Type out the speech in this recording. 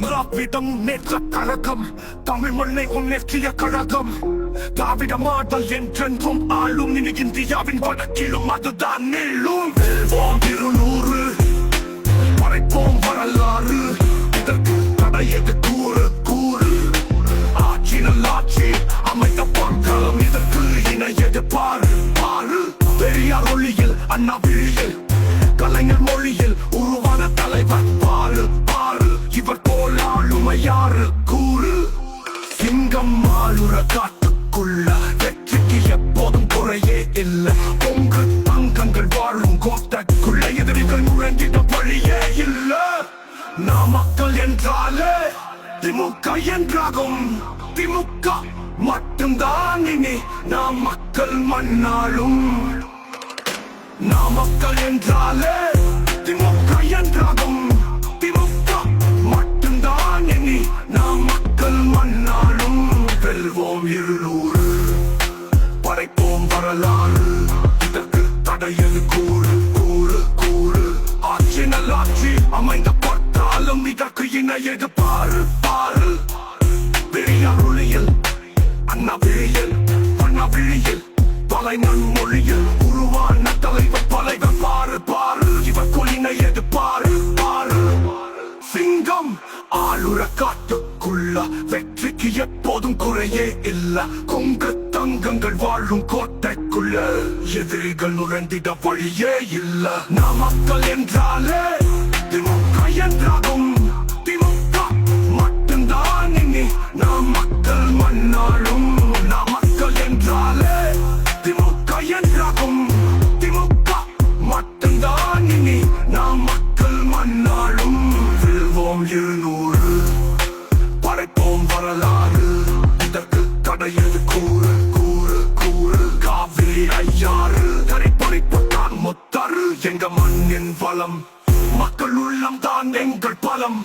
திராவிடம் நேற்ற கழகம் தமிழ் மண்ணை உன்னேற்றிய கழகம். திராவிட மாடல் என்றென்றும் ஆளும் இனி இந்தியாவின் வடக்கிலும் அதுதான் நெல்லும் வெல்வோம் இருநூறு மறைப்போம் வரலாறு. இதற்கு தடையது கூறு கூறு. ஆட்சி நல்லாட்சி அமைத்த பக்கம் இதற்கு இணையது பாரு பாரு பெரியார் ஒளியில் அண்ணா ஆறு கூறு. சிங்கம் ஆளுற காட்டுக்குள்ள வெற்றிக்கு எப்போதும் குறையே இல்லை. பொங்கு தங்கங்கள் வாழும் கோட்டைக்குள்ள எதிரிகள் முழங்கிட்ட வழியே இல்லை. நாம் மக்கள் என்றாலே திமுக என்றாகும். திமுக மட்டும்தான் இனி நாம் மக்கள் மண்ணாளும். நாம் மக்கள் என்றாலே திமுக இதற்கு கூறு கூறு கூறு. ஆட்சி நல்லாட்சி அமைந்த பட்டாலும் இதற்கு இணையது பாரு பாரு பெரியார் ஒளியில் அண்ணா விழியில் அண்ணா விழியில் பலை நன்மொழியில் உருவான தலைவர் தலைவர் பாரு பாரு இவர் கொலினையது பாரு பாரு சிங்கம் ஆளுற காட்டுக்குள்ள வெற்றிக்கு எப்போதும் குறையே இல்ல. கொங்கு தங்கங்கள் வாழும் கோட்டைக்குள்ள. எதிரிகள் நுழைந்திட வழியே இல்ல. நாம் மக்கள் என்றாலே திமுக என்றாகும். காவிரி ஐயாறு கரைப்படைப்பட்டான் முத்தாறு. எங்க மண்ணின் வளம் மக்கள் உள்ளம் தான் எங்கள் பலம்.